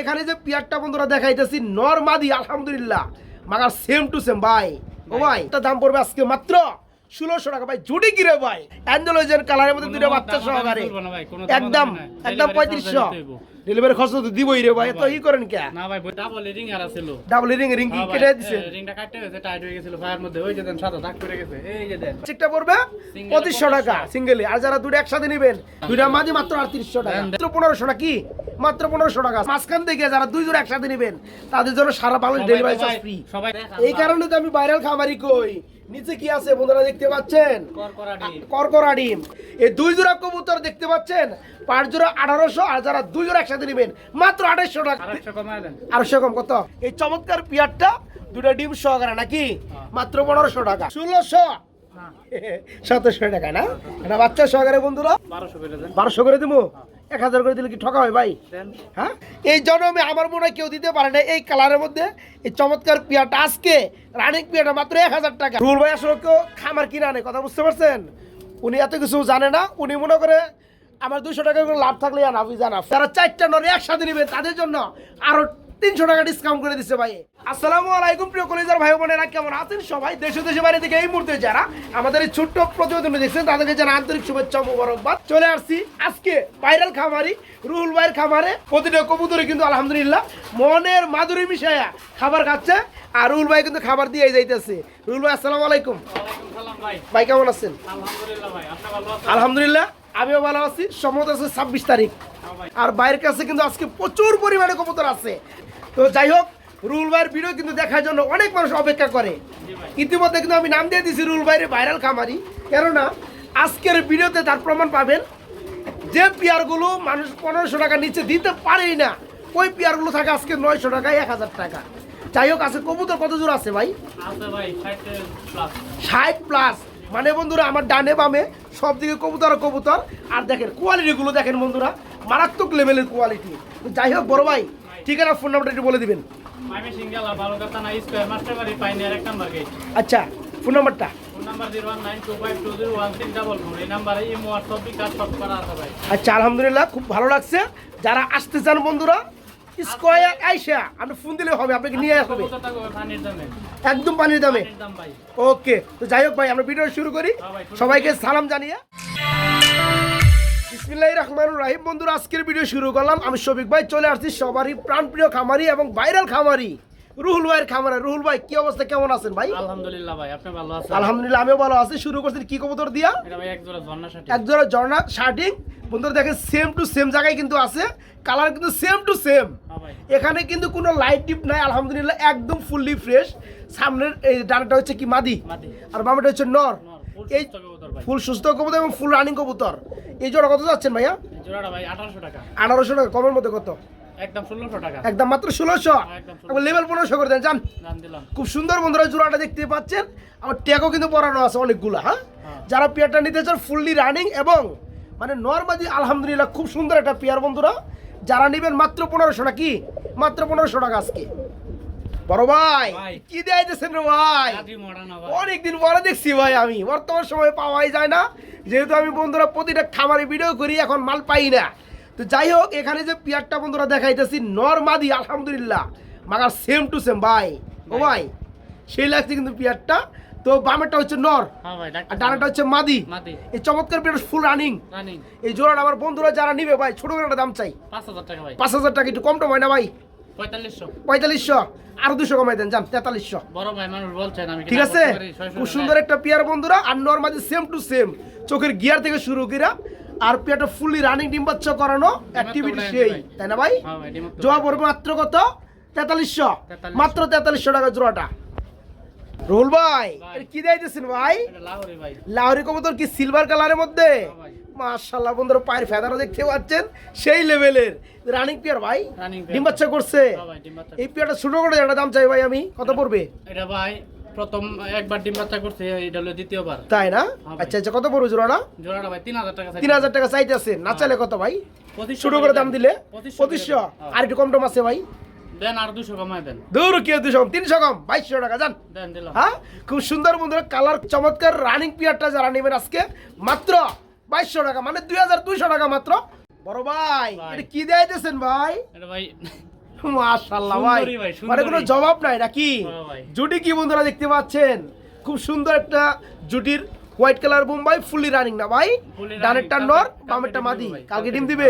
এখানে যে পিয়ারটা বন্ধুরা দেখাইতেছি নরমাদি আলহামদুলিল্লাহ। মাগার সেম টু সেম ভাই। ও ভাই এটা দাম পড়বে আজকে মাত্র ষোলোশো টাকা। ভাই জুটি কিরে ভাই? অ্যান্ডোলজেন কালারের মধ্যে দুটো বাচ্চা সহকারে। একদম একদম পঁয়ত্রিশশো। ডেলিভারি খরচ তো দিবই রে ভাই তো ই করেন কে? না ভাই ডাবল রিং আর ছিল ডাবল রিং রিং কি কেটে দিছে। রিংটা কাটতে হয়েছে টাইট হয়ে গেছিল ফায়ার মধ্যে। ওই যে দেন সাদা দাগ করে গেছে। এই যে দেন। চেকটা পড়বে? Single পঁচিশশো টাকা সিঙ্গেলি আর যারা দুটো একসাথে নেবেন দুইটা মাঝে মাত্র আটত্রিশশো টাকা। দেন, দেন। মাত্র পনেরোশো টাকা কি মাত্র পনেরোশো টাকা। মাঝখান থেকে যারা দুই জোড়া একসাথে নেবেন তাদের জন্য সারা বাংলাদেশ ডেলিভারি চার্জ ফ্রি সবাই এই কারণে তো আমি ভাইরাল খামারি কই। নিচে কি আছে বন্ধুরা দেখতে পাচ্ছেন? কর্করা ডিম। এই দুই জোড়া কবুতর দেখতে পাচ্ছেন? পাঁচ জোড়া আঠারোশো আর যারা দুই জোড়া একসাথে নেবেন মাত্র আঠাশশো টাকা। আরও সেরকম আড়াইশো কম কত? এই চমৎকার পিয়ারটা দুটা ডিম সহকারে নাকি? মাত্র পনেরোশো টাকা। ষোলোশো সতেরোশো টাকা না? এটা বাচ্চা সহকারে বন্ধুরা? বারোশো করে দিব এক হাজার করে দিলে কি ঠকা হয় ভাই? হ্যাঁ? এই জন্মে আমার মনে হয় কেউ দিতে পারে না এই কালারের মধ্যে। এই চমৎকার পিয়াটা আজকে রানিং পিয়াটা মাত্র এক হাজার টাকা। রুল ভাই আসলে কেউ খামার কিনা নেই কথা বুঝতে পারছেন? উনি এত কিছু জানে না উনি মনে করে আমার দুশো টাকা করে লাভ থাকলে জানা জানা যারা চারটা নরে একসাথে নেবে তাদের জন্য আরও তিনশো টাকা ডিসকাউন্ট করে দিচ্ছে ভাই। আসসালামু আলাইকুম প্রিয় কলেজের ভাই বোনেরা কেমন আছেন সবাই? দেশে দেশে বাইরে থেকে এই মুহূর্তে যারা আমাদের এই ছোট্ট প্রতিবেদন দেখছেন তাদেরকে জানা আন্তরিক শুভেচ্ছা মোবারকবাদ। চলে আসছি আজকে ভাইরাল খামারি রুহুল ভাইয়ের খামারে। প্রতিটা কবুতরে কিন্তু আলহামদুলিল্লাহ মনের মাধুরী মিশাইয়া খাবার খাচ্ছে আর রুহুল ভাই কিন্তু খাবার দিয়ে যাইতেছে। রুহুল ভাই আসসালামু আলাইকুম। ভাই। কেমন আছেন? আলহামদুলিল্লাহ আমিও ভালো আছি। সম্ভবত আছে ছাব্বিশ তারিখ। হ্যাঁ আর বাইরের কাছে কিন্তু আজকে প্রচুর পরিমাণে কবুতর আছে। তো যাই হোক রুল ভাইয়ের ভিডিও কিন্তু দেখার জন্য অনেক মানুষ অপেক্ষা করে। ইতিমধ্যে কিন্তু আমি নাম দিয়ে দিয়েছি রুল ভাইয়ের ভাইরাল খামারি। কেননা আজকের ভিডিওতে তার প্রমাণ পাবেন যে পেয়ারগুলো মানুষ পনেরোশো টাকা নিচে দিতে পারেই না ওই পেয়ারগুলো থাকে আজকে নয়শো টাকায় এক হাজার টাকা। যাই হোক আজকে কবুতর কত জোর আছে ভাই? ষাট প্লাস মানে বন্ধুরা আমার ডানে বামে সব দিকে কবুতর কবুতর। আর দেখেন কোয়ালিটিগুলো দেখেন বন্ধুরা মারাত্মক লেভেলের কোয়ালিটি যাই হোক বড় ভাই ঠিকানা ফোন নাম্বারটা একটু বলে দিবেন। মাইমে সিঙ্গেল আর ভালো কথা না স্কোয়ার মাস্টার বাড়ি পাইনি এক নাম্বার গেট আচ্ছা ফোন নাম্বারটা আচ্ছা আলহামদুলিল্লাহ খুব ভালো লাগছে। যারা আসতে চান বন্ধুরা স্কোয়ার আইসা আপনি ফোন দিলে হবে আপনাকে নিয়ে আসবে। একদম পানির দামে। ওকে তো যাই হোক ভাই আমরা ভিডিও শুরু করি। হ্যাঁ সবাইকে সালাম জানিয়ে। বিসমিল্লাহির রহমানুর রাহিম। বন্ধুরা আজকের ভিডিও শুরু করলাম। আমি শফিক ভাই চলে আসছি সবারই প্রাণপ্রিয় খামারি এবং ভাইরাল খামারি। রুহুল ভাইয়ের খামারে। রুহুল ভাই কি অবস্থা? কেমন আছেন ভাই? আলহামদুলিল্লাহ ভাই আপনি ভালো আছেন? আলহামদুলিল্লাহ আমিও ভালো আছি। শুরু করছি কি কবুতর দিয়া? এটা ভাই এক জোড়া ঝর্ণা শাটি। এক জোড়া ঝর্ণা শার্টিং বন্ধুরা দেখেন সেম টু সেম জায়গায় কিন্তু আছে। কালার কিন্তু সেম টু সেম এখানে কিন্তু কোনো লাইট টিপ নাই। আলহামদুলিল্লাহ একদম ফুললি ফ্রেশ সামনের এই ডানাটা হচ্ছে কি মাদি? আর বামাটা হচ্ছে নর। এই ফুল সুস্থ কবুতর এবং ফুল রানিং কবুতর। এই জোড়া কত যাচ্ছেন ভাইয়া? জোড়াটা ভাই আঠারোশো টাকা। আঠারোশো টাকা কমের মধ্যে কত? একদম ষোলোশো টাকা। একদম মাত্র ষোলোশো? একদম এবং লেভেল পনেরোশো করে দেন জান খুব সুন্দর বন্ধুরা জোড়াটা দেখতে পাচ্ছেন। আমার ট্যাগও কিন্তু পরানো আছে অনেকগুলো হ্যাঁ? হ্যাঁ। যারা পেয়ারটা নিতে চান ফুললি রানিং এবং মানে নর্মালি আলহামদুলিল্লাহ খুব সুন্দর একটা পেয়ার বন্ধুরা। যারা নেবেন মাত্র পনেরোশো টাকা কি মাত্র পনেরোশো টাকা আজকে। বড় ভাই। কি দেয়াইতেছেন রে ভাই? অনেকদিন পরে দেখছি ভাই আমি বর্তমান সময়ে পাওয়াই যায় না। যেহেতু আমি বন্ধুরা প্রতিটা খামারে ভিডিও করি এখন মাল পাই না। তো যাই হোক এখানে যে পিয়ারটা বন্ধুরা দেখাইতেছি নরমাদি আলহামদুলিল্লাহ। মাগার সেম টু সেম ভাই। ও ভাই। সেই লাগছে কিন্তু পিয়ারটা। তো বামেরটা হচ্ছে নর হ্যাঁ আর ডানাটা হচ্ছে মাদি। এই চমৎকার পিয়ার ফুল রানিং এই জোড়াটা আমার বন্ধুরা যারা নিবে ভাই ছোট করে দাম চাই। পাঁচ হাজার টাকা পাঁচ হাজার টাকা একটু কম টম হয় না ভাই। পঁয়তাল্লিশশো। পঁয়তাল্লিশশো? আরও দুশো কমাই দেন যান তেতাল্লিশশো। বড় ভাই মানুষ বলছেন আমি ঠিক আছে? খুব সুন্দর একটা পেয়ার বন্ধুরা আর নর্মালি সেম টু সেম চোখের গিয়ার থেকে শুরু করা আর পেয়ারটা ফুললি রানিং ডিম বাচ্চা করানো অ্যাক্টিভিটি সেই তাই না ভাই? হ্যাঁ জোয়া পড়বে মাত্র কত? তেতাল্লিশশো। মাত্র তেতাল্লিশশো টাকা জোড়াটা। রোল ভাই। কি দিয়েছেন ভাই? লাহোরি কবুতর কি সিলভার কালারের মধ্যে? হ্যাঁ। মাশাল্লাহ বন্ধুরা পায়ের ফেদারও দেখতে পাচ্ছেন। সেই লেভেলের রানিং পেয়ার ভাই? ডিম বাচ্চা করছে। হ্যাঁ এই পেয়ারটা ছোট করে একটা দাম চাই ভাই আমি। কত পড়বে? এটা ভাই প্রথম একবার ডিম বাচ্চা করছে এটা হলো দ্বিতীয়বার। তাই না? আচ্ছা আচ্ছা কত পড়বে জোড়াটা? জোড়াটা ভাই তিন হাজার টাকা তিন হাজার টাকা চাইতেছে না চাইলে কত ভাই? ছোট করে দাম দিলে? পঁচিশশো পঁচিশশো? হ্যাঁ। আর একটু কম টম আছে ভাই? দেন আর দুশো কমায় দেন। দূর কি দুশো কম? টাকা জান দেন দিলাম। হ্যাঁ? খুব সুন্দর বন্ধুরা কালার চমৎকার রানিং পিয়ারটা যারা নেবেন আজকে মাত্র বাইশশো টাকা মানে দুই হাজার দুইশো টাকা মাত্র। বড় ভাই। এটা কি দেয়াইতেছেন ভাই? ভাই মাশাআল্লাহ ভাই। মানে কোনো জবাব নাই নাকি জুটি কি বন্ধুরা দেখতে পাচ্ছেন? খুব সুন্দর একটা জুটির হোয়াইট কালার বোম্বাই ফুললি রানিং না ভাই? ডানেরটা নর বামেরটা মাদি। কালকে ডিম দিবে।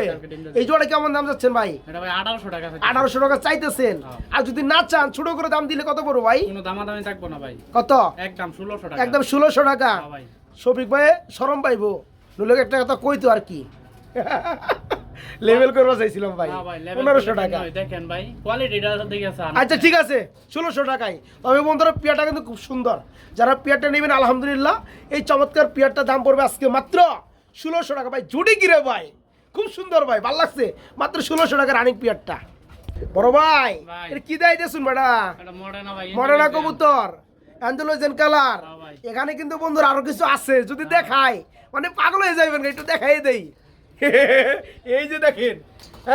এই জোড়া কেমন দাম যাচ্ছেন ভাই? আঠারোশো টাকা আঠারোশো টাকা চাইতেছেন। হ্যাঁ। আর যদি না চান ছোট করে দাম দিলে কত পড়ব ভাই? দামাদামি থাকব না ভাই। কত? একদম ষোলোশো টাকা। একদম ষোলোশো টাকা। হ্যাঁ ভাই। শফিক ভাই সরম পাইবো। নইলে একটা কথা কইতো আর কি? লেভেল করবা চাইছিলাম ভাই। পনেরোশো টাকা। দেখেন ভাই কোয়ালিটিটা আচ্ছা ঠিক আছে ষোলোশো টাকায়। তবে বন্ধুরা পেয়ারটা কিন্তু খুব সুন্দর। যারা পেয়ারটা নেবেন আলহামদুলিল্লাহ এই চমৎকার পেয়ারটা দাম পড়বে আজকে মাত্র ষোলোশো টাকা। ভাই জুটি কিরে ভাই? খুব সুন্দর ভাই ভালো লাগছে। মাত্র ষোলোশো টাকা রানিং পেয়ারটা। বড় ভাই। এটা কি দেয় দেখুন বেটা? মডার্না কবুতর অ্যান্ডোলোজেন কালার এখানে কিন্তু বন্ধুরা আরও কিছু আছে যদি দেখাই মানে পাগল হয়ে যাবেন একটু দেখাই দেই। এই যে দেখেন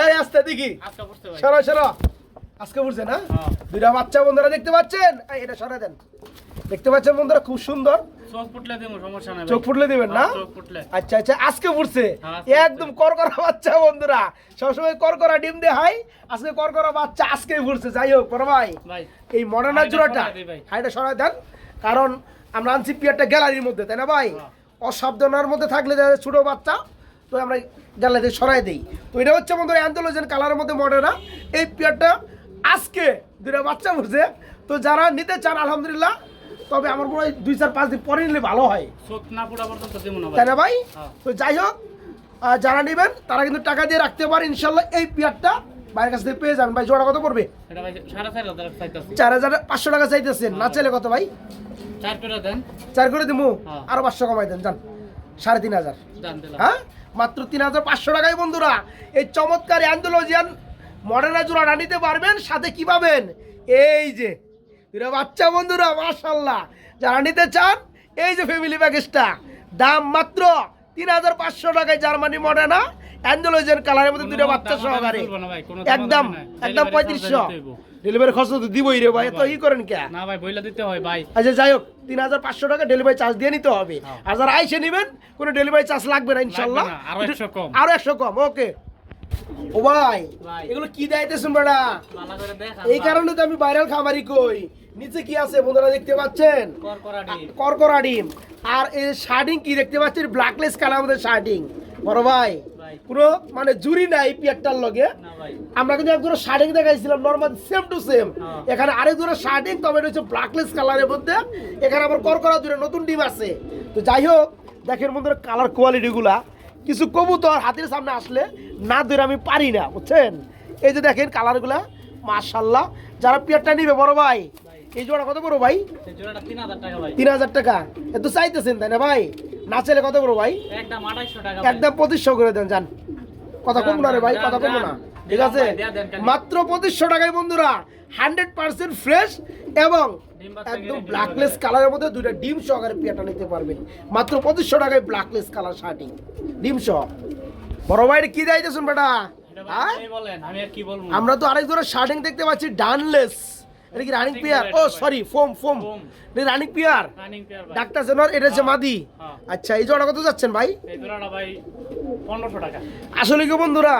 এই আস্তে দেখি। পড়ছে সরো সরো। আজকে বুঝছে না হ্যাঁ। দুইটা বাচ্চা বন্ধুরা দেখতে পাচ্ছেন? এটা সরাই দেন। দেখতে পাচ্ছেন বন্ধুরা খুব সুন্দর। চোখ ফুটলে দেবো সমস্যা নাই চোখ ফুটলে দিবেন না? হ্যাঁ, আচ্ছা আচ্ছা আজকে ফুটছে হ্যাঁ, আজকে একদম করকরা বাচ্চা বন্ধুরা। সবসময় করকরা ডিম দে হয় আজকে করকরা বাচ্চা আজকে ফুটছে যাই হোক বড় ভাই এই মডার্নার জোড়াটা সরাই হাইটা সরাই দেন। কারণ আমরা আনছি পিয়ারটা গ্যালারির মধ্যে তাই না ভাই? হ্যাঁ। অসাবধানার মধ্যে থাকলে যারা ছোট বাচ্চা তো আমরা গ্যালারিতে সরাই দিই। তো এটা হচ্ছে বন্ধুরা অ্যান্থোলজেন কালারের মধ্যে মডার্না এই পিয়ারটা আজকে দুটা বাচ্চা বুঝছে তো যারা নিতে চান আলহামদুলিল্লাহ তবে আমার মনে হয় দুই চার পাঁচ দিন পরে নিলে ভালো হয়। তাই ভাই। না ভাই? হ্যাঁ। তো যাই হোক যারা নেবেন তারা কিন্তু টাকা দিয়ে রাখতে পারে ইনশাল্লাহ এই পিয়ারটা বাইরের কাছ থেকে পেয়ে যাবেন। ভাই জোড়া কত পড়বে? চার হাজার চাইতেছি। চার হাজার পাঁচশো টাকা চাইতেছেন। না চাইলে কত ভাই? চার করে দিমু? হ্যাঁ। আরও পাঁচশো কমাই দেন যান সাড়ে তিন হাজার। হ্যাঁ? মাত্র তিন হাজার পাঁচশো টাকায় বন্ধুরা। এই চমৎকার অ্যান্ডোলজিয়ান মডার্না জোড়াটা নিতে পারবেন সাথে কি পাবেন? এই যে দুটা বাচ্চা বন্ধুরা মাশাল্লাহ যারা নিতে চান এই যে ফ্যামিলি প্যাকেজটা দাম মাত্র তিন হাজার পাঁচশো টাকায় জার্মানি মডার্না অ্যান্ডোলজিয়ান কালারের মধ্যে দুটো বাচ্চা সহকারে। একদম একদম পঁয়ত্রিশশো। ডেলিভারি খরচ তো দিবই রে ভাই তো ই করেন কে না ভাই বইলা দিতে হয় ভাই। আচ্ছা যাই হোক তিন হাজার পাঁচশো টাকা ডেলিভারি চার্জ দিয়ে নিতে হবে। হ্যাঁ। আর যারা আইসে নেবেন কোনো ডেলিভারি চার্জ লাগবে না ইনশাল্লাহ। আরও 100 কম। আরও একশো কম ওকে। ও ভাই। এগুলো কি দেয়তেছেন বেড়া এই কারণে তো আমি ভাইরাল খামারি কই। নিচে কি আছে বন্ধুরা দেখতে পাচ্ছেন? করকরা ডিম। আর এই শার্টিং কি দেখতে পাচ্ছেন? ব্ল্যাকলেস কালার মধ্যে শার্টিং বড় ভাই। পুরো মানে জুরি নাই পিয়ারটার লগে। আমরা কিন্তু এক জোড়া শার্টিং দেখাইছিলাম নর্মাল সেম টু সেম। এখানে আরেক জোড়া শার্টিং তবে এটা হচ্ছে ব্ল্যাকলেস কালারের মধ্যে। এখানে আবার করকরা জোড়া নতুন ডিম আছে। তো যাই হোক দেখেন বন্ধুরা কালার কোয়ালিটিগুলা কিছু কবুতর হাতের সামনে আসলে না ধরে আমি পারি না বুঝছেন? এই যে দেখেন কালারগুলা মাশাল্লাহ যারা পেয়ারটা নিবে বড় ভাই এই জোড়া কত বড় ভাই? এই জোড়াটা তিন হাজার টাকা এত চাইতেছেন তাই না ভাই? না চাইলে কত বড় ভাই? একদম আড়াইশো টাকা একদম পঁচিশশো করে দেন যান। কথা কম না রে ভাই কথা কম না। ঠিক আছে। মাত্র পঁচিশশো টাকায় বন্ধুরা হান্ড্রেড পার্সেন্ট ফ্রেশ এবং একদম ব্ল্যাকলেস কালারের মধ্যে দুইটা ডিম সহকারে পেয়াটা নিতে পারবেন। মাত্র পঁচিশশো টাকায় ব্ল্যাকলেস কালার শার্টিং ডিম সহ। বড় ভাই এটা কি যাইতেছেন বেটা? হ্যাঁ? আমরা তো আরেক ধরনের শার্টিং দেখতে পাচ্ছি ডানলেস এটা কি রানিং পিয়ার ও sorry foam foam running pair doctor জেনার এটা হচ্ছে হ্যাঁ। মাদি। হ্যাঁ। আচ্ছা এই জোড়া কত যাচ্ছেন ভাই? ভাই পনেরোশো টাকা। আসলে কি বন্ধুরা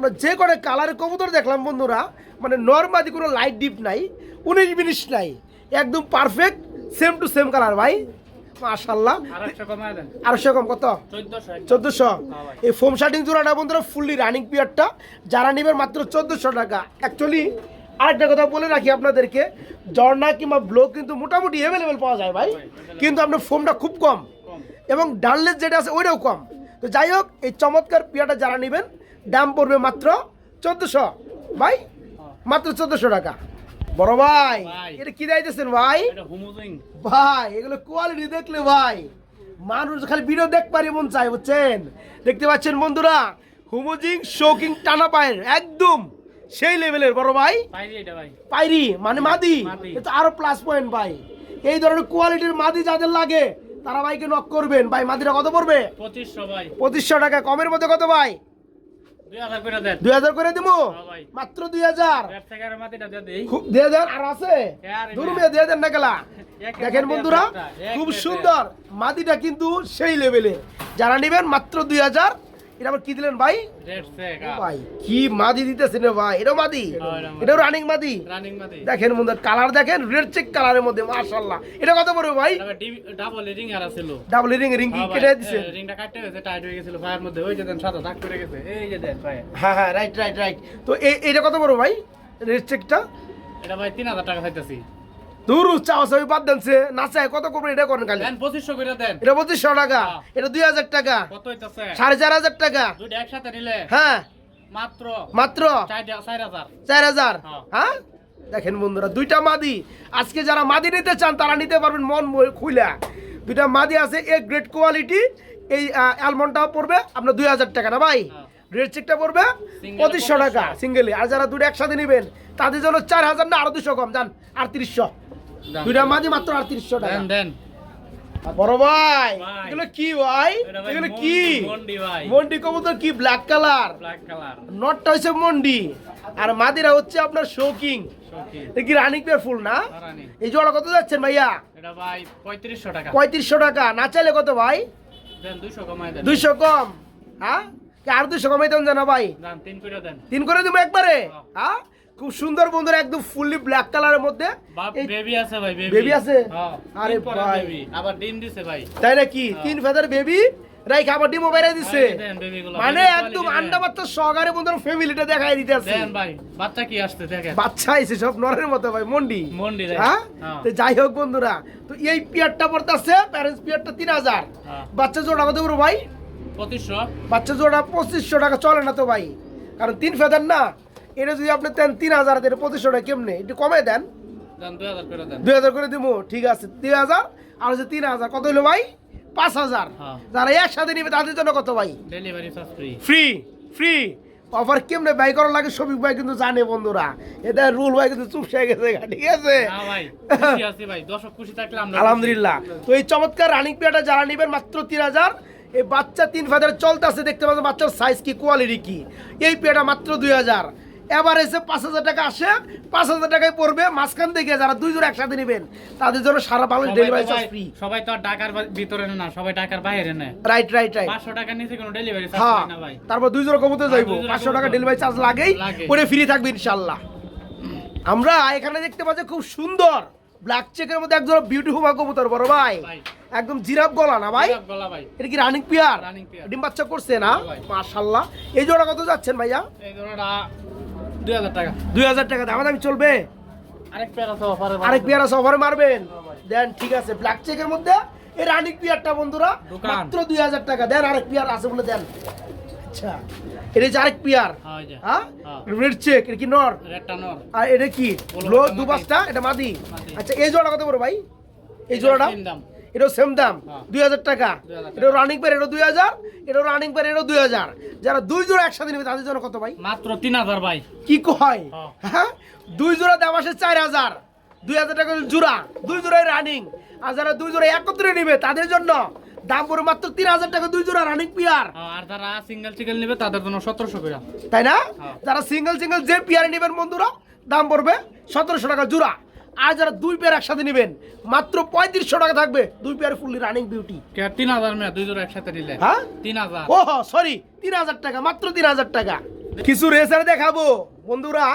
আমরা যে করে কালারের কবুতর দেখলাম বন্ধুরা মানে নর্মালি কোনো লাইট ডিপ নাই উনিশ মিনিট নাই একদম perfect same to same colour ভাই। মাশাল্লাহ আর সেরকম কত? চোদ্দোশো এই ফোম শার্টিং জোড়াটা বন্ধুরা ফুললি রানিং পিরিয়ডটা যারা নেবেন মাত্র চোদ্দোশো টাকা। অ্যাকচুয়ালি আরেকটা কথা বলে রাখি আপনাদেরকে জর্না কিংবা ব্লক কিন্তু মোটামুটি অ্যাভেলেবেল পাওয়া যায় ভাই। কিন্তু আপনার ফোমটা খুব কম। কম। এবং ডানলেস যেটা আছে ওইটাও কম। তো যাই হোক এই চমৎকার পিয়াটা যারা নেবেন দাম পড়বে মাত্র চোদ্দোশো। ভাই। মাত্র চোদ্দোশো টাকা। বড় ভাই। এটা কি যাইতেছেন ভাই? ভাই এগুলো কোয়ালিটি দেখলে ভাই মানুষ খালি ভিডিও দেখ পারি মন চাই বুঝছেন? দেখতে পাচ্ছেন বন্ধুরা হুমুজিং শোকিং টানা পায়ের একদম সেই লেভেলের বড় ভাই। পাইরি মানে মাদি। এটা আরও প্লাস পয়েন্ট ভাই। এই ধরনের কোয়ালিটির মাদি যাদের লাগে তারা ভাইকে নক করবেন। ভাই মাদিটা কত পড়বে? পঁচিশশো ভাই। পঁচিশশো টাকা কমের মধ্যে কত ভাই? দুই হাজার করে দিবো হ্যাঁ মাত্র দুই হাজার? দিয়ে দেন আর আছে? আর দূর না। দিয়ে দেন না গেলা দেখেন বন্ধুরা খুব সুন্দর। মাদিটা কিন্তু সেই লেভেলে যারা নেবেন মাত্র দুই হাজার এটা আবার কি দিলেন ভাই? ভাই কি মাদি দিতেছেন ভাই? হ্যাঁ, এটা মাদি। এটাও রানিং মাদি? রানিং মাদি। দেখেন বন্ধু কালার দেখেন রেড চেক কালারের মধ্যে মাশাআল্লাহ। এটা কত পড়বে ভাই? ডাবল রিং আর ছিল ডাবল রিং রিং কি হ্যাঁ ভাই, কেটে দিছে? রিংটা কাটতে গেছে টাইট হয়ে গেছিল পায়ের মধ্যে। ওই যে দেন সাদা দাগ করে গেছে। এই যে দেন পায়ে হ্যাঁ হ্যাঁ রাইট রাইট রাইট তো এটা কত বড় ভাই? রেড চেকটা এটা ভাই তিন হাজার টাকা চাইতেছি। দূর চাও সবই বাদ দেনছে। না কত করবেন এটা করেন খালি? পঁচিশশো করে দেন। এটা পঁচিশশো টাকা হ্যাঁ। এটা দুই হাজার টাকা। কত হইতাছে? সাড়ে চার হাজার টাকা। দুইটা একসাথে নিলে? হ্যাঁ। মাত্র? মাত্র? চার হাজার হ্যাঁ। হ্যাঁ? দেখেন বন্ধুরা দুইটা মাদি। আজকে যারা মাদি নিতে চান তারা নিতে পারবেন মন খুইলা। দুইটা মাদি আছে এ গ্রেট কোয়ালিটি এই অ্যালমন্ডটাও পড়বে আপনার দুই হাজার টাকা না ভাই। রেড চেকটা পড়বে পঁচিশশো টাকা 2500 সিঙ্গেলি আর যারা দুটো একসাথে নেবেন তাদের জন্য চার হাজার না আরও দুশো কম যান আটত্রিশশো। দুইটা মাদি মাত্র আটত্রিশশো টাকা। দেন দেন। বড় ভাই। এগুলো কি ভাই? এগুলো কি? মন্ডি কবুতর কি? Black colour. Black colour. নটটা হচ্ছে মন্ডি। আর মাদিরা হচ্ছে আপনার শোকিং কি রানিং পেয়ার ফুল না? এই জোড়া কত যাচ্ছেন ভাইয়া? এটা ভাই পঁয়ত্রিশশো টাকা। না চাইলে কত ভাই? দেন দুইশো কমাই দেন। দুইশো কম। হ্যাঁ? আর দুইশো কমাই দেন জানা ভাই? দেন তিন করে দেন। তিন করে দিব একবারে? হ্যাঁ। খুব সুন্দর বন্ধুরা একদম ফুললি ব্ল্যাক কালারের মধ্যে। বেবি আছে ভাই বেবি আছে? হ্যাঁ আরে ভাই। আবার ডিম দিছে ভাই। তাই নাকি? হ্যাঁ। তিন ফেদার বেবি রাই খাবার ডিমও বাইরে গুলো, মানে একদম আন্ডা বাচ্চা সহকারে বন্ধুরা ফ্যামিলিটা দেখাই দিতে আছে দেন ভাই বাচ্চা কি আসছে দেখেন। বাচ্চা এসে সব নরের মতো ভাই মন্ডি। মন্ডি হ্যাঁ? হ্যাঁ। তো যাই হোক বন্ধুরা তো এই পিয়ারটা পড়তেছে প্যারেন্টস পিয়ারটা তিন হাজার। হ্যাঁ। বাচ্চা জোড়া কত বড় ভাই? পঁচিশশো। বাচ্চা জোড়া পঁচিশশো টাকা চলে না তো ভাই। কারণ তিন ফেদার না। এটা যদি আপনি দেন তিন হাজার দেন পঁচিশশো টাকা কেমনে? একটু কমে দেন। দুই হাজার করে দিব। ঠিক আছে দুই হাজার আর হচ্ছে তিন হাজার। কত হলো ভাই? পাঁচ হাজার। হ্যাঁ। যারা একসাথে নিবে তাদের জন্য কত ভাই? ফ্রি ফ্রি ফ্রি অফার কেমনে ব্যয় করা লাগে সবিক ভাই কিন্তু জানে বন্ধুরা। এটা রুল ভাই কিন্তু চুপ হয়ে গেছে ঠিক আছে? আছি। আলহামদুলিল্লাহ। তো এই চমৎকার রানিং পেয়ারটা যারা নেবেন মাত্র তিন হাজার। এই বাচ্চা তিন ফেদার চলতেছে দেখতে পাচ্ছেন বাচ্চার সাইজ কি কোয়ালিটি কি। এই পেয়ারটা মাত্র দুই হাজার। এবার এসে পাঁচ হাজার টাকা আসে পাঁচ হাজার টাকায় পড়বে। মাঝখান থেকে যারা দুই জোড়া একসাথে নেবেন তাদের জন্য সারা বাংলাদেশ ডেলিভারি চার্জ ফ্রি সবাই তো ঢাকার ভিতরে না সবাই ঢাকার বাইরে নেয়। রাইট রাইট রাইট পাঁচশো টাকার নিচে কোনো ডেলিভারি চার্জ হ্যাঁ না ভাই। তারপর দুই জোড়া কবুতর হ্যাঁ, যাইবো। দুই জোড়া পাঁচশো টাকা ডেলিভারি চার্জ লাগেই পরে ফ্রি থাকবে ইনশাল্লাহ আমরা এখানে দেখতে পাচ্ছি খুব সুন্দর ব্ল্যাক চেকের মধ্যে একজন বিউটিফুল কবুতর বড় ভাই। একদম জিরাফ গলা না ভাই? এটা কি রানিং পিয়ার। ডিম বাচ্চা করছে না। মাশাল্লাহ এই জোড়া কত যাচ্ছেন ভাইয়া? এই ধরোটা দুই হাজার টাকা। দুই হাজার টাকা দাম। দামি চলবে। আরেক পেয়ার অফারে আরেক পিয়ার অফারে মারবেন। দেন ঠিক আছে। ব্ল্যাক চেকের মধ্যে এই রানিং পিয়ারটা বন্ধুরা মাত্র দুই হাজার টাকা। দেন আরেক পিয়ার আছে বলে দেন। আচ্ছা। এটা হচ্ছে আরেক পিয়ার। হ্যাঁ হ্যাঁ? হ্যাঁ। রেড চেক এটা কি নর? আর এটা কি? লো এটা দু এটা মাদি। আচ্ছা এই জোড়া কত বড় ভাই? এই জোড়াটা। এটাও সেম দাম হ্যাঁ। দুই হাজার টাকা। 2000 টাকা। এটাও রানিং পেয়ার এটাও দুই হাজার এটাও রানিং পেয়ার এটাও দুই হাজার। যারা দুই জোড়া একসাথে নেবে তাদের জন্য কত ভাই? মাত্র তিন হাজার ভাই। কি কয়? হ্যাঁ। হ্যাঁ? দুই জোড়া দাম আসে চার হাজার। দুই হাজার টাকা জোড়া দুই জোড়ায় রানিং আর যারা দুই জোড়া একত্রে নেবে তাদের জন্য দাম পড়ে মাত্র তিন হাজার টাকা দুই জোড়া রানিং পিয়ার হ্যাঁ, আর যারা সিঙ্গেল চিকেন নেবে তাদের জন্য সতেরোশো করে। তাই না। যারা সিঙ্গেল সিঙ্গেল যে পেয়ারে নেবেন বন্ধুরা দাম পড়বে সতেরোশো টাকা জোড়া। আর যারা দুই পেয়ার একসাথে নেবেন মাত্র পঁয়ত্রিশশো টাকা থাকবে দুই পেয়ার ফুললি রানিং বিউটি তিন হাজার মেয়ে দুই জোড়া একসাথে নিলে। হ্যাঁ? তিন হাজার। ও সরি তিন হাজার টাকা মাত্র তিন হাজার টাকা। কিছু রেসার দেখাবো বন্ধুরা।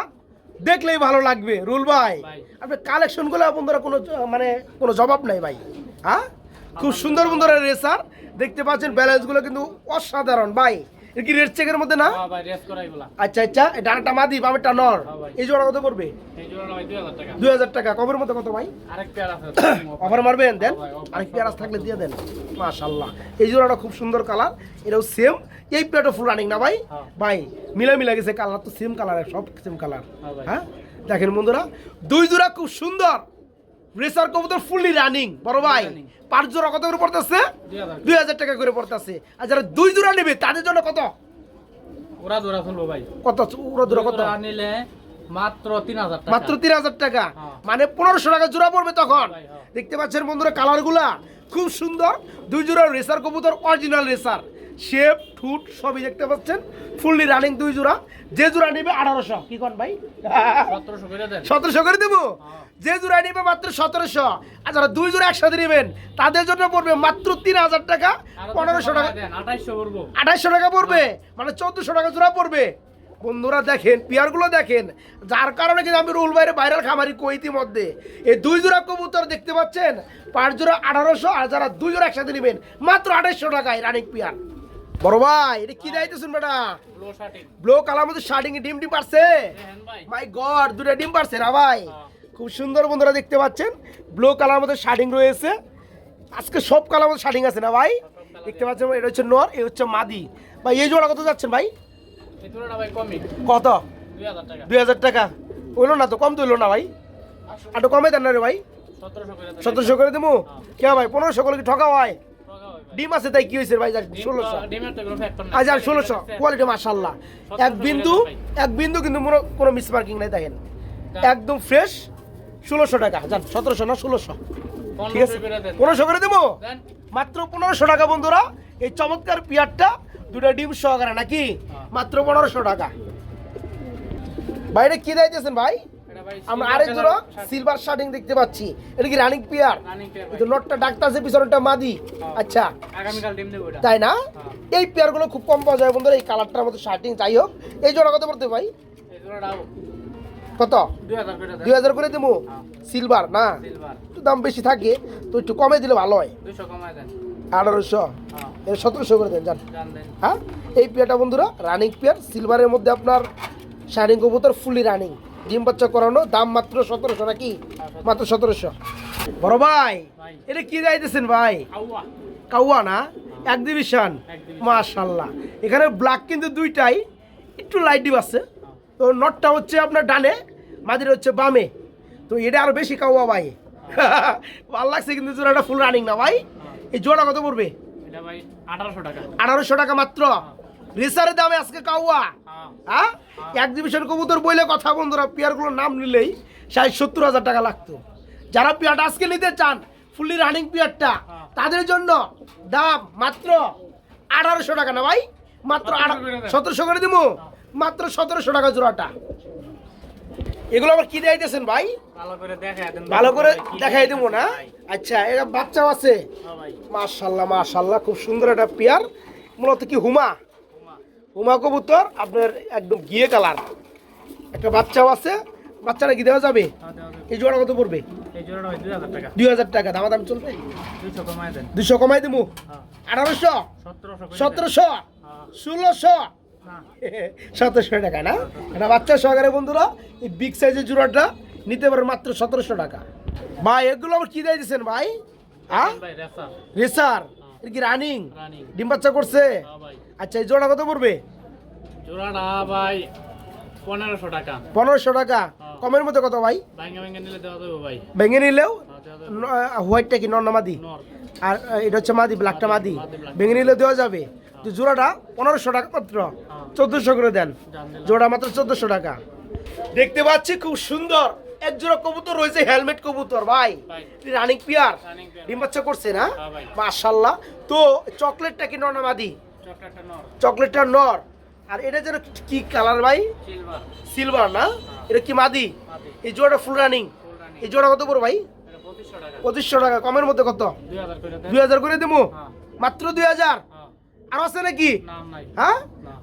দেখলেই ভালো লাগবে রুল ভাই। ভাই। আপনার কালেকশনগুলো বন্ধুরা কোনো মানে কোনো জবাব নাই ভাই। হ্যাঁ? খুব সুন্দর বন্ধুরা রেসার দেখতে পাচ্ছেন ব্যালেন্সগুলো কিন্তু অসাধারণ ভাই। এর কি রেড চেকের মধ্যে না? হ্যাঁ ভাই রেস করা এগুলা। আচ্ছা আচ্ছা এটা একটা মাদি বামেরটা নর। হ্যাঁ। এই জোড়া কত করবে? এই জোড়া ভাই দুই হাজার টাকা। দুই হাজার টাকা। কবের মতো কত ভাই? আরেক পেয়ার আছে। অফার মারবেন দেন? হ্যাঁ আরেক পেয়ারাজ থাকলে দিয়ে দেন। মাশাল্লাহ এই জোড়াটা খুব সুন্দর কালার এটাও সেম এই পেয়ারটা ফুল রানিং না ভাই। ভাই মিলা মিলা গেছে কালার তো সেম কালার সব সেম কালার হ্যাঁ? দেখেন বন্ধুরা দুই জোড়া খুব সুন্দর। রেসার কবুতর ফুললি রানিং বড় ভাই। পাঁচ জোড়া কত করে পড়তেছে? দুই হাজার। টাকা করে পড়তেছে। আর যারা দুই জোড়া নেবে তাদের জন্য কত? ওরা জোড়া চলবো ভাই। কত? ওরা জোড়া কত? নিলে মাত্র তিন হাজার টাকা। মাত্র তিন হাজার টাকা। হ্যাঁ। মানে পনেরোশো টাকা জোড়া পড়বে তখন। হ্যাঁ। দেখতে পাচ্ছেন বন্ধুরা কালারগুলা। খুব সুন্দর। দুই জোড়া রেসার কবুতর অরিজিনাল রেসার। শেপ ঠুট সবই দেখতে পাচ্ছেন। ফুললি রানিং দুই জোড়া। যে জোড়া নেবে আঠারোশো। কি কন ভাই? সতেরোশো করে দেবো? যে জোড়া নেবে মাত্র সতেরোশো। আর যারা দুই জোড়া একসাথে নেবেন তাদের জন্য পড়বে মাত্র তিন হাজার টাকা। পনেরোশো টাকা আঠাইশশো টাকা পড়বে। মানে চোদ্দশো টাকা জোড়া পড়বে। বন্ধুরা দেখেন পেয়ারগুলো দেখেন। যার কারণে কিন্তু আমি রুল বাইরে ভাইরাল খামারি কই ইতিমধ্যে। এই দুই জোড়া কবুতর দেখতে পাচ্ছেন পাঁচ জোড়া আঠারোশো আর যারা দুই জোড়া একসাথে নেবেন মাত্র আঠাইশশো টাকায় রানিং পেয়ার। বড় ভাই এটা কি দায়িত্ব বেটা? ব্লো কালার মধ্যে শার্টিং ডিম ডিম পারছে? ভাই। মাই গড দুটো ডিম পারছে না ভাই? হ্যাঁ। খুব সুন্দর বন্ধুরা দেখতে পাচ্ছেন। ব্লু কালার মধ্যে শার্টিং রয়েছে। আজকে সব কালার মধ্যে শার্টিং আছে না ভাই? দেখতে পাচ্ছেন এটা হচ্ছে নর এই হচ্ছে মাদি। ভাই এই জোড়া কত যাচ্ছেন ভাই? কত? দুই হাজার টাকা। হইল না তো কম তো হইল না ভাই। একটু কমে দেন না রে ভাই। সতেরোশো করে দেবো? কে ভাই পনেরোশো করে কি ঠকা হয়? ভাই। ডিম আছে তাই কি হয়েছে ভাই? ষোলোশো। নাই। আচ্ছা ষোলোশো কোয়ালিটি মার্শাল্লাহ এক বিন্দু এক বিন্দু কিন্তু কোনো কোনো মিস মার্কিং নাই দেখেন। একদম ফ্রেশ ষোলোশো টাকা। যান সতেরোশো না ষোলোশো। ঠিক আছে? পনেরোশো করে দেবো? মাত্র পনেরোশো টাকা বন্ধুরা। এই চমৎকার পিয়ারটা দুটা ডিম সহকারে নাকি? মাত্র পনেরোশো টাকা। বাইরে কি দিতেছেন ভাই ভাই? আমরা আরেক জোড়া সিলভার শার্টিং দেখতে পাচ্ছি। এটা কি রানিং পিয়ার। কিন্তু নটটা ডাক্তার আছে পিছনটা মাদি। আচ্ছা। দেবো এটা। তাই না? হ্যাঁ। এই পেয়ারগুলো খুব কম পাওয়া যায় বন্ধুরা এই কালারটার মতো শার্টিং যাই হোক। এই জোড়া কত পড়তে ভাই? কত? দুই হাজার করে দেবো। হ্যাঁ। সিলভার না? একটু দাম বেশি থাকে তো একটু কমে দিলে ভালো হয়। আঠারোশো? হ্যাঁ। এর সতেরোশো করে দেন জান হ্যাঁ? এই পেয়ারটা বন্ধুরা রানিং পেয়ার সিলভারের মধ্যে আপনার শাইনিং কবুতর ফুলি রানিং ডিম বাচ্চা করানো দাম মাত্র সতেরোশো নাকি? মাত্র সতেরোশো। বড় ভাই। এটা কি যাইতেছেন ভাই? কাউয়া। না? এক ডিভিশন। মাশাল্লাহ। এখানে ব্ল্যাক কিন্তু দুইটাই একটু লাইট ডিপ আছে। তো নটটা হচ্ছে আপনার ডানে মাদির হচ্ছে বামে। তো এটা আরও বেশি কাউয়া ভাই। ভালো লাগছে কিন্তু জোড়াটা ফুল রানিং না ভাই? এই জোড়া কত পড়বে? আঠারোশো টাকা। আঠারোশো টাকা মাত্র? রিসারের দামে আজকে কাউয়া। হ্যাঁ। হ্যাঁ? এক্সিবিশন কবুতর বইলে কথা বন্ধুরা পেয়ারগুলোর নাম নিলেই ষাট সত্তর হাজার টাকা লাগতো। যারা পেয়ারটা আজকে নিতে চান ফুললি রানিং পেয়ারটা তাদের জন্য দাম মাত্র আঠারোশো টাকা না ভাই? মাত্র সতেরোশো করে দিব মাত্র সতেরোশো টাকা জোড়াটা। এগুলো আবার কি দিয়েছেন ভাই? ভালো করে দেখায় দেন। ভালো করে ভাই, কি দেখাই দেবো না? আচ্ছা এটা বাচ্চাও আছে। হ্যাঁ ভাই। মাশাল্লাহ মাশাল্লাহ খুব সুন্দর একটা পেয়ার। মূলত কি হুমা? হুমা। হুমা কবুতর আপনার একদম গিয়ে কালার। একটা বাচ্চাও আছে বাচ্চাটা কি দেওয়া যাবে? হ্যাঁ। এই জোড়া কত পড়বে? দুই হাজার টাকা। দামা দাম চলবে? দুশো কমাই দেবো আঠারোশো? সতেরোশো হ্যাঁ, ষোলোশো? সতেরোশো টাকা না? এটা বাচ্চা সহকারে বন্ধুরা এই বিগ সাইজের জোড়াটা নিতে পারেন মাত্র সতেরোশো টাকা। ভাই এগুলো আবার কি দিয়ে দিচ্ছেন ভাই? হ্যাঁ। রেসার কি রানিং ডিম বাচ্চা করছে? হ্যাঁ আচ্ছা এই জোড়া কত পড়বে? জোড়াটা ভাই পনেরোশো টাকা। পনেরোশো টাকা। হ্যাঁ। কমের মধ্যে কত ভাই? ভেঙে নিলেও? হ্যাঁ, হোয়াইটটা কি? নর্না মাদি? আর এটা হচ্ছে মাদি ব্ল্যাকটা মাদি ভেঙে নিলে দেওয়া যাবে। তো জোড়াটা পনেরোশো টাকা মাত্র। হ্যাঁ। চোদ্দোশো করে দেন। জোড়া মাত্র চোদ্দোশো টাকা। দেখতে পাচ্ছি খুব সুন্দর। এক জোড়া কবুতর রয়েছে হেলমেট কবুতর ভাই। রানিং পিয়ার Running ডিম বাচ্চা করছে না? হ্যাঁ। মাশাল্লাহ। তো চকলেটটা কি নর্না মাদি? চকলেটটা নর। আর এটা যেন কি কালার ভাই? সিলভার। না? এটা কি মাদি? এই জোড়াটা ফুল রানিং। এই জোড়া কত পড়ো ভাই? পঁচিশশো টাকা। কমের মধ্যে কত? দুই হাজার করে দেবো হ্যাঁ। মাত্র দুই হাজার? হ্যাঁ। আর আছে নাকি? হ্যাঁ?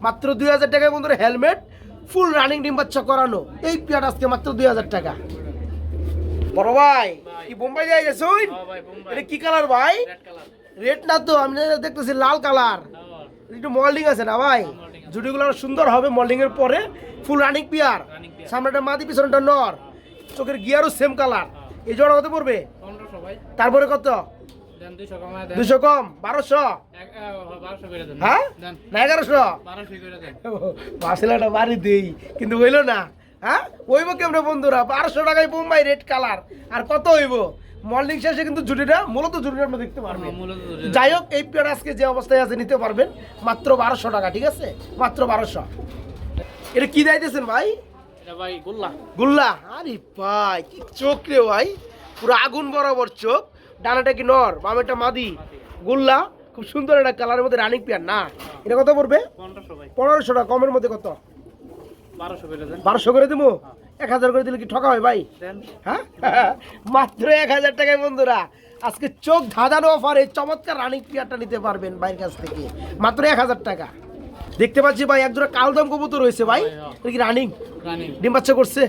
মাত্র দুই হাজার টাকায় বন্ধুরা হেলমেট ফুল রানিং ডিম বাচ্চা করানো। এই পেয়ার আজকে মাত্র দুই হাজার টাকা। বড় ভাই। কি বোম্বাই যাই গেছে হ্যাঁ এটা কি কালার ভাই? রেড না তো আমি দেখতেছি লাল কালার। হ্যাঁ। একটু মল্ডিং আছে না ভাই। জুডিগুলো সুন্দর হবে মল্ডিং এর পরে ফুল রানিং পিয়ার। সামনেটা মাদি পিছনেটা নর। চোখের গিয়ারও সেম কালার এই জোড়া কত পড়বে? তারপরে কত? দুশো কম বারোশো? হ্যাঁ? না এগারোশো? পাঁচলাটা বাড়ি দেই। কিন্তু হইল না হ্যাঁ? হইব কেমনে বন্ধুরা? বারোশো টাকায় বোম্বাই রেড কালার আর কত হইব? মর্নিং শেষে কিন্তু জুটিটা মূলত জুটিটা আমরা দেখতে পারবেন হ্যাঁ। যাই হোক এই পেয়ার আজকে যে অবস্থায় আছে নিতে পারবেন। মাত্র বারোশো টাকা ঠিক আছে? মাত্র বারোশো। এটা কি দাইতেছেন ভাই? ভাই গোল্লা। গুল্লা? আরে ভাই কি চোখ রে ভাই। পুরো আগুন বরাবর চোখ। ডানাটা কি নর বামেটা মাদি? গুল্লা খুব সুন্দর একটা কালারের মধ্যে রানিং পেয়ার না? এটা কত পড়বে? পনেরোশো টাকা কমের মধ্যে কত? বারোশো করে দেন। বারোশো করে দেবো? এক হাজার করে দিলে কি ঠকা হয় ভাই? হ্যাঁ? মাত্র এক হাজার টাকায় বন্ধুরা আজকে চোখ ধাঁধানো অফারে চমৎকার রানিং পেয়ারটা নিতে পারবেন ভাইয়ের কাছ থেকে। মাত্র এক হাজার টাকা। দেখতে পাচ্ছি ভাই একজোড়া কালদম কবুতর রয়েছে ভাই। এটা কি রানিং রানিং ডিম বাচ্চা করছে?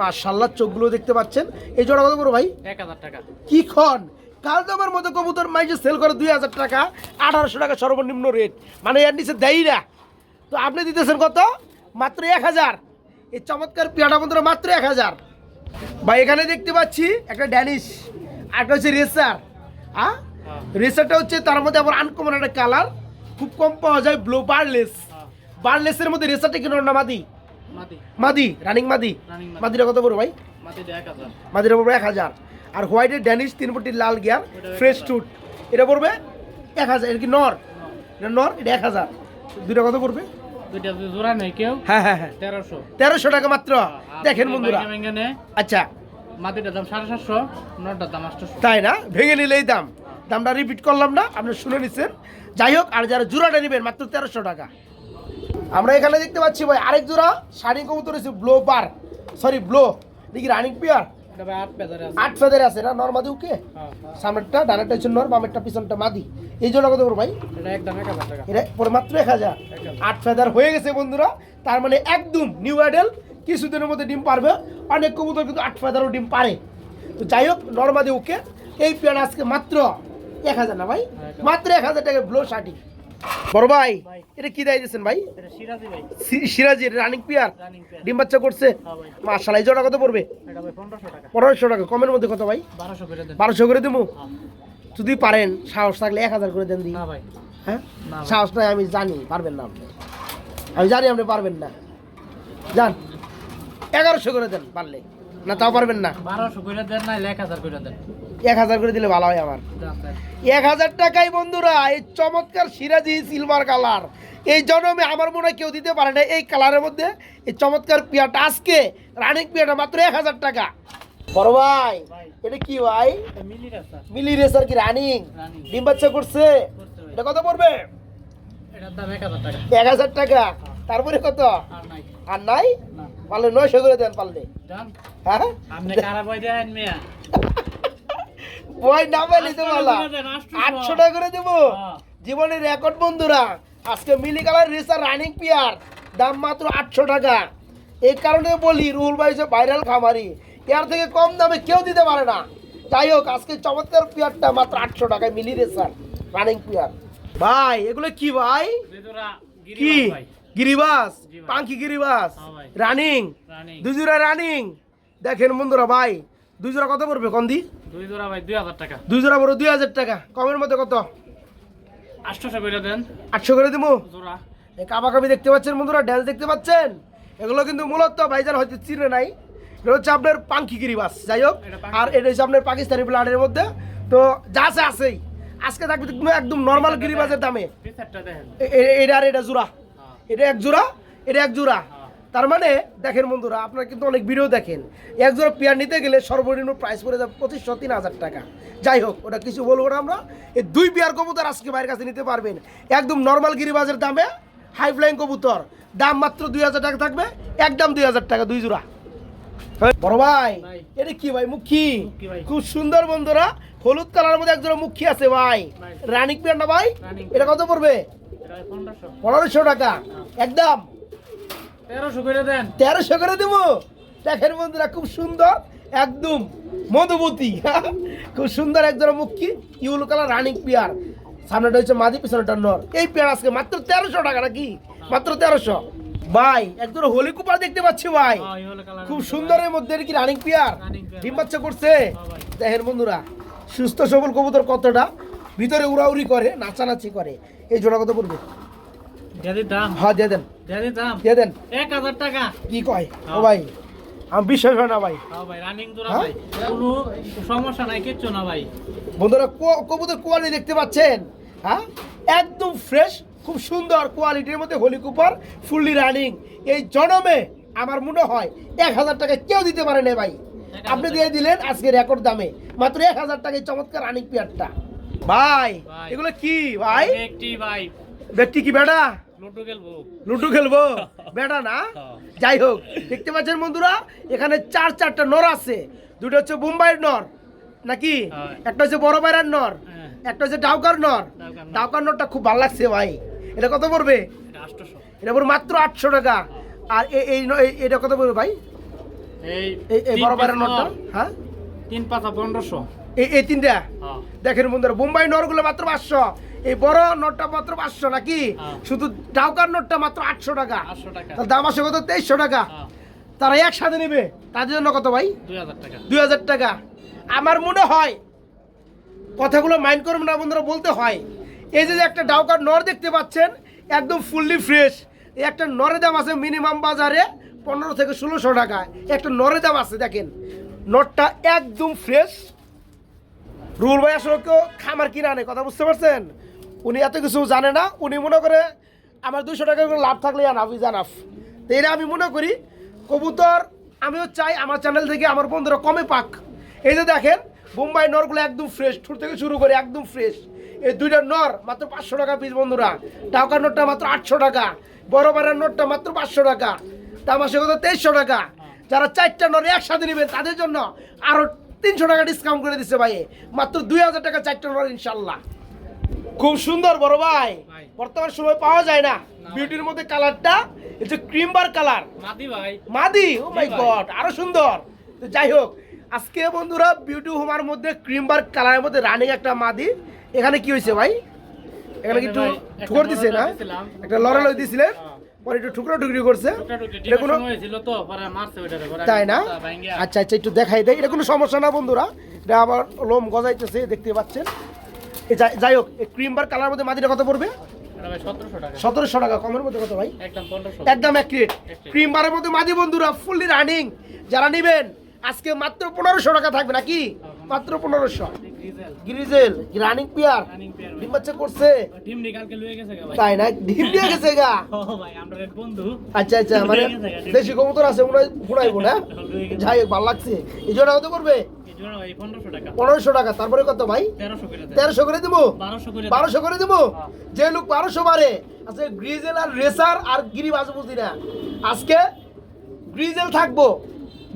মাশাল্লাহ চোখগুলো দেখতে পাচ্ছেন। এই জোড়া কত বড় ভাই? এক হাজার টাকা। কি খন কালদমের মতো কবুতর মাইজে সেল করে দুই হাজার টাকা। আঠারোশো টাকা সর্বনিম্ন রেট মানে এর নিচে দেয় না। তো আপনি দিতেছেন কত? মাত্র এক হাজার। এই চমৎকার পেয়াটা বন্ধুরা মাত্র এক হাজার। বা এখানে দেখতে পাচ্ছি একটা ড্যানিশ আর একটা হচ্ছে রেসার। হ্যাঁ। রেসারটা হচ্ছে তার মধ্যে আবার আনকমন একটা কালার খুব কম পাওয়া যায় ব্লো বার্লেস বার্লেসের মধ্যে রেসারটা কিনো না মাদি? মাদি। রানিং মাদি। মাদিটা কত বড় ভাই? মাদিটা পড়বে এক হাজার। আর হোয়াইটের ড্যানিশ তিন ফুটি লাল গিয়ার ফ্রেশ টুট এটা পড়বে এক হাজার এটা কি নর? এটা নর এটা এক হাজার। দুটা কত পড়বে? জোড়া নেই কেউ? হ্যাঁ হ্যাঁ হ্যাঁ। তেরোশো। তেরোশো টাকা মাত্র। দেখেন বন্ধুরা। আচ্ছা। মাটিটার দাম সাড়ে সাতশো নটার দাম আটশোশো। তাই না? ভেঙে নিলেই দাম। দামটা রিপিট করলাম না আপনি শুনে নিচ্ছেন যাই হোক আর যারা জোড়াটা নেবেন মাত্র তেরোশো টাকা। আমরা এখানে দেখতে পাচ্ছি ভাই আরেক জোড়া শাড়ি কবুতর রয়েছে ব্লো বার। Sorry blue. দেখি রানিং পিয়ার আট আছে। আট ফেদের আছে না নর্মাদি ওকে? হ্যাঁ হ্যাঁ। সামনেরটা ডানারটা হচ্ছে নর বামেরটা পিছনটা মাদি। এই কত ভাই? এটা পরে মাত্র এক হাজার। আট ফেদার হয়ে গেছে বন্ধুরা তার মানে একদম নিউ আইডেল কিছুদিনের মধ্যে ডিম পারবে। অনেক কবুতর কিন্তু আট ফেদারও ডিম পারে। তো যাই হোক নর্মাদি ওকে। এই পেয়ার আজকে মাত্র এক হাজার না ভাই? হ্যাঁ, মাত্র এক হাজার টাকা ব্লো শার্টি বড় ভাই। এটা কি দেয় দিয়েছেন ভাই? সিরাজি রানিং পিয়ার ডিম বাচ্চা করছে? হ্যাঁ মার্শাল এই জোড়া কত পড়বে? পনেরোশো টাকা। কমের মধ্যে কত ভাই? বারোশো করে দেবো হ্যাঁ। যদি পারেন সাহস থাকলে এক হাজার করে দেন দিই হ্যাঁ? না সাহস নাই আমি জানি পারবেন না আপনি। আমি জানি আপনি পারবেন না। যান এগারোশো করে দেন পারলে। না তাও পারবেন না? বারোশো করে দেন না এক হাজার করে দেন। এক হাজার করে দিলে ভালো হয় আমার। এক হাজার টাকাই বন্ধুরা এই চমৎকার সিরাজি সিলভার কালার। এই জন্মে আমার মনে হয় কেউ দিতে পারে না এই কালারের মধ্যে। এই চমৎকার পিয়াটা। আজকে রানিং পিয়াটা মাত্র এক হাজার টাকা। বড় ভাই। এটা কি ভাই? Mealy racer. কি রানিং? ডিম বাচ্চা করছে? এটা কত পড়বে? এক হাজার টাকা। তারপরে কত? আর নাই। আর নাই? না। পারলে নয়শো করে দেন পারলে হ্যাঁ? বই না পাইলে তো আটশো বলা টাকা আটশো। আটশো টাকা করে দেবো। হ্যাঁ। জীবনের রেকর্ড বন্ধুরা আজকে mealy colour racer running pair দাম মাত্র আটশো টাকা। এই কারণে বলি রুহুল ভাই ভাইরাল খামারি এর থেকে কম দামে কেউ দিতে পারে না। যাই হোক আজকে চমৎকার পিয়ারটা মাত্র আটশো টাকায় মিলি রেসার রানিং পিয়ার ভাই এগুলো কি ভাই? কি? গিরিবাস পাঙ্কি গিরিবাস। হ্যাঁ রানিং। দুজোড়া রানিং। দেখেন বন্ধুরা ভাই দুজোড়া কত পড়বে কন্দি? দুই জোড়া ভাই দুই হাজার টাকা। দুই জোড়া বড় দুই হাজার টাকা। কমের মধ্যে কত? আটশোশো করে দেন। আটশো করে দেবো জোড়া। এই কাবাকাবি দেখতে পাচ্ছেন বন্ধুরা ড্যান্স দেখতে পাচ্ছেন? এগুলো কিন্তু মূলত ভাইজান হয়তো চিনে নাই। এটা হচ্ছে আপনার পাঙ্কি গিরিবাস। যাই হোক আর এটা হচ্ছে আপনার পাকিস্তানি ব্লাডের মধ্যে। তো যা আছে আছেই। আজকে থাকবে একদম নর্মাল গিরিবাসের দামে। এটা আর এটা জোড়া। এটা এক জোড়া এটা এক জোড়া। তার মানে দেখেন বন্ধুরা আপনারা কিন্তু অনেক ভিডিও দেখেন। এক জোড়া পেয়ার নিতে গেলে সর্বনিম্ন প্রাইস পড়ে যাবে পঁচিশশো তিন হাজার টাকা। যাই হোক ওটা কিছু বলব না আমরা। এই দুই পেয়ার কবুতর আজকে বাইরের কাছে নিতে পারবেন। একদম নর্মাল গিরিবাজের দামে হাই ফ্লাইং কবুতর। দাম মাত্র দুই হাজার টাকা থাকবে একদম দুই হাজার টাকা দুই জোড়া। বড় ভাই। এটা কি ভাই মুখী? খুব সুন্দর বন্ধুরা হলুদ কালারের মধ্যে এক জোড়া মুখী আছে ভাই। রানিক পেয়ার না ভাই? এটা কত পড়বে? পনেরোশো টাকা। একদম। তেরোশো করে দেন। তেরোশো করে দেবো। দেখেন বন্ধুরা খুব সুন্দর একদম মধুমতি। খুব সুন্দর একজন মুখী ইউলো কালার রানিং পেয়ার। সামনেটা হচ্ছে মাদি পিছনেটা নর। এই পেয়ার আজকে মাত্র তেরোশো টাকা নাকি? মাত্র তেরোশো। ভাই একজন হোলি কুপার দেখতে পাচ্ছি ভাই। হ্যাঁ, খুব সুন্দরের মধ্যে কি রানিং পেয়ার, ডিম বাচ্চা করছে। হ্যাঁ, দেখেন বন্ধুরা সুস্থ সবল কবুতর কতটা? ভিতরে উড়াউড়ি করে নাচানাচি করে। এই জোড়া কত পড়বে? দাম। হ্যাঁ দিয়ে দেন। দাম। দিয়ে দেন। এক হাজার টাকা। কি কয়? ও হ্যাঁ। ভাই আমি বিশ্বাস না ভাই। ভাই রানিং হ্যাঁ? ভাই। কোনো সমস্যা নাই কিচ্ছু না ভাই। বন্ধুরা কবুতর কোয়ালিটি দেখতে পাচ্ছেন? হ্যাঁ? একদম ফ্রেশ খুব সুন্দর কোয়ালিটির মধ্যে হোলি কুপার ফুললি রানিং এই জনমে আমার মনে হয় এক হাজার টাকা কেউ দিতে পারে না ভাই। আপনি দিয়ে দিলেন আজকে রেকর্ড দামে। মাত্র এক হাজার টাকায় চমৎকার রানিং পেয়ারটা ভাই। এগুলো কি ভাই? একটি ভাই। ব্যক্তি কি বেটা? লুডু খেলব। লুডো খেলব? বেটা না? যাই হোক দেখতে পাচ্ছেন বন্ধুরা এখানে চার চারটা নর আছে। দুটো হচ্ছে বোম্বাইয়ের নর নাকি? হ্যাঁ। একটা হচ্ছে বড় বাইরের নর হ্যাঁ। একটা হচ্ছে ডাউকার নর। ডাউকার নরটা খুব ভালো লাগছে ভাই। এটা কত পড়বে? এটা পড়বে মাত্র আটশো টাকা। আর এই এটা কত পড়বে ভাই? এই বড় বাইরের নরটা হ্যাঁ? তিন পাতা পনেরোশো। এই এই তিনটা? হ্যাঁ। দেখেন বন্ধুরা বোম্বাই নরগুলো মাত্র পাঁচশো। এই বড় নোটটা মাত্র পাঁচশো নাকি? হ্যাঁ। শুধু ডাউকার নোটটা মাত্র আটশো টাকা। টাকা। তার দাম আসে কত? তেইশশো টাকা। হ্যাঁ। তারা একসাথে নেবে। তাদের জন্য কত ভাই? দুই হাজার টাকা। আমার মনে হয় কথাগুলো মাইন্ড করবেন না বন্ধুরা বলতে হয়। এই যে যে একটা ডাউকার নর দেখতে পাচ্ছেন একদম ফুললি ফ্রেশ। এই একটা নরের দাম আছে মিনিমাম বাজারে পনেরো থেকে ষোলোশো টাকা। একটা নরের দাম আছে দেখেন। নটটা একদম ফ্রেশ। রুল ভাই আসলে কেউ খামার কিনা নেই, কথা বুঝতে পারছেন? উনি এত কিছু জানে না, উনি মনে করে আমার দুশো টাকা করে লাভ থাকলে আনাফ ইজ আনাফ। তো এরা আমি মনে করি, কবুতর আমিও চাই আমার চ্যানেল থেকে আমার বন্ধুরা কমে পাক। এই যে দেখেন, বোম্বাই নরগুলো একদম ফ্রেশ ঠুর থেকে শুরু করে একদম ফ্রেশ এই দুইটা নর মাত্র পাঁচশো টাকা পিস বন্ধুরা। টাকার নোটটা মাত্র আটশো টাকা, বড় বাড়ার নোটটা মাত্র পাঁচশো টাকা, তামাশে কত তেইশশো টাকা। যারা চারটা নর একসাথে নেবেন, তাদের জন্য আরও তিনশো টাকা ডিসকাউন্ট করে দিচ্ছে ভাই মাত্র দুই হাজার টাকা চারটা নর ইনশাল্লাহ। খুব সুন্দর বড় ভাই। বর্তমান সময় পাওয়া যায় না। বিউটির মধ্যে কালারটা হচ্ছে ক্রিম বার কালার মাদি ভাই। মাদি? ও মাই। গড আরও সুন্দর। তো যাই হোক আজকে বন্ধুরা বিউটি হোমার মধ্যে ক্রিম বার কালারের মধ্যে রানিং একটা মাদি। এখানে কি হয়েছে ভাই? এখানে কি একটু ভাই, দিছে না? একটা লড়াই লই দিছিলেন? হ্যাঁ। পরে একটু টুকরো টুকরি করছে। এটা কোনো তাই না? আচ্ছা আচ্ছা একটু দেখাই দেয় এটা কোনো সমস্যা না বন্ধুরা। এটা আবার লোম গজাইতেছে দেখতে পাচ্ছেন। যাই- হোক এই ক্রিম বার কালার মধ্যে মাদিটা কত পড়বে? সতেরোশো টাকা। কমের মধ্যে কত ভাই? একদম একদম ক্রিম বারের মধ্যে মাদি বন্ধুরা ফুললি রানিং যারা নেবেন আজকে মাত্র পনেরোশো টাকা থাকবে নাকি? মাত্র পনেরোশো। গ্রিজেল। Running pair? ডিম বাচ্চা করছে? টিম নি কালকে লুয়ে গেছে গা তাই না? ডিম দিয়ে গেছে গা? ও ভাই আমরা এক বন্ধু। আচ্ছা আচ্ছা মানে দেশি কবুতর আছে হয় ঘুরাইবো না? যাই ভালো লাগছে। এই জন্য কত করবে পনেরোশো টাকা। তারপরে কত ভাই? তেরোশো করে দেবো। বারোশো করে দেবো। হ্যাঁ। যে লোক বারোশো বারে আজকে গ্রিজেল আর রেসার আর গিরিবাজ বুঝি না। আজকে গ্রিজেল থাকব।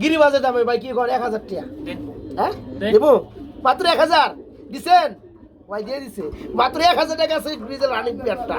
গিরিবাজের দামে ভাই কি করে এক হাজার টাকা। দেন হ্যাঁ। দেবো মাত্র এক হাজার। দিছেন? ভাই দিয়ে দিছে। মাত্র এক হাজার টাকা আছে ডিজেল রানিং প্লেয়ারটা